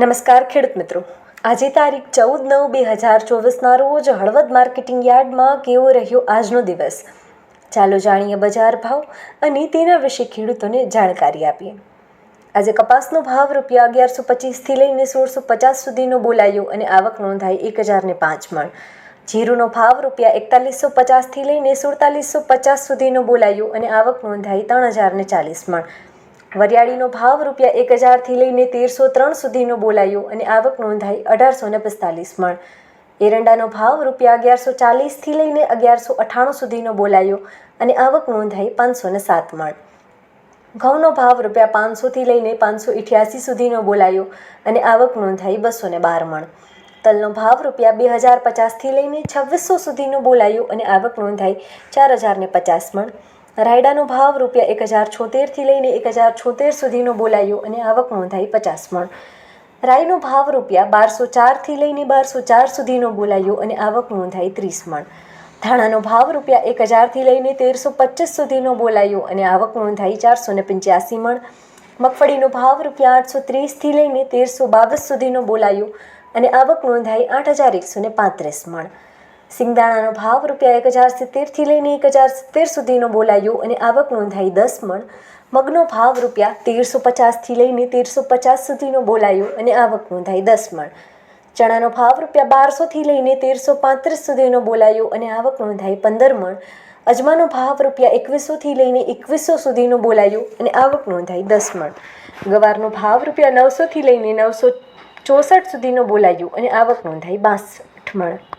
નમસ્કાર ખેડૂત મિત્રો. આજે તારીખ ચૌદ નવ બે હજાર ચોવીસના રોજ હળવદ માર્કેટિંગ યાર્ડમાં કેવો રહ્યો આજનો દિવસ? ચાલો જાણીએ બજાર ભાવ અને તેના વિશે ખેડૂતોને જાણકારી આપીએ. આજે કપાસનો ભાવ રૂપિયા અગિયારસો પચીસથી લઈને સોળસો પચાસ સુધીનો બોલાયો અને આવક નોંધાઈ એક હજારને પાંચ મણ. જીરુનો ભાવ રૂપિયા એકતાલીસો પચાસથી લઈને સુડતાલીસો પચાસ સુધીનો બોલાયો અને આવક નોંધાઈ ત્રણ હજારને ચાલીસ મણ. વરિયાળીનો ભાવ રૂપિયા એક હજારથી લઈને તેરસો ત્રણ સુધીનો બોલાયો અને આવક નોંધાઈ અઢારસો ને પિસ્તાલીસ મણ. એરંડાનો ભાવ રૂપિયા અગિયારસો ચાલીસથી લઈને અગિયારસો અઠ્ઠાણું સુધીનો બોલાયો અને આવક નોંધાઈ પાંચસો ને સાત મણ. ઘઉંનો ભાવ રૂપિયા પાંચસોથી લઈને પાંચસો ઇઠ્યાસી સુધીનો બોલાયો અને આવક નોંધાઈ બસો ને બાર મણ. તલનો ભાવ રૂપિયા બે હજાર પચાસથી લઈને છવ્વીસો સુધીનો બોલાયો અને આવક નોંધાઈ ચાર હજારને પચાસ મણ. રાયડાનો ભાવ રૂપિયા એક હજાર છોતેરથી લઈને એક હજાર છોતેર સુધીનો બોલાયો અને આવક નોંધાઈ પચાસ મણ. રાયનો ભાવ રૂપિયા બારસો ચારથી લઈને બારસો ચાર સુધીનો બોલાયો અને આવક નોંધાઈ ત્રીસ મણ. ધાણાનો ભાવ રૂપિયા એક હજારથી લઈને તેરસો પચીસ સુધીનો બોલાયો અને આવક નોંધાઈ ચારસો ને પંચ્યાસી મણ. મગફળીનો ભાવ રૂપિયા આઠસો ત્રીસથી લઈને તેરસો બાવીસ સુધીનો બોલાયો અને આવક નોંધાઈ આઠ હજાર એકસો ને પાંત્રીસ મણ. સિંગદાણાનો ભાવ રૂપિયા એક હજાર સિત્તેરથી લઈને એક હજાર સિત્તેર સુધીનો બોલાયો અને આવક નોંધાઈ દસ મણ. મગનો ભાવ રૂપિયા તેરસો પચાસથી લઈને તેરસો પચાસ સુધીનો બોલાયો અને આવક નોંધાઈ દસ મણ. ચણાનો ભાવ રૂપિયા બારસોથી લઈને તેરસો પાંત્રીસ સુધીનો બોલાયો અને આવક નોંધાઈ પંદર મણ. અજમાનો ભાવ રૂપિયા એકવીસોથી લઈને એકવીસો સુધીનો બોલાયો અને આવક નોંધાઈ દસ મણ. ગવારનો ભાવ રૂપિયા નવસોથી લઈને નવસો ચોસઠ સુધીનો બોલાયો અને આવક નોંધાઈ બાસઠ મણ.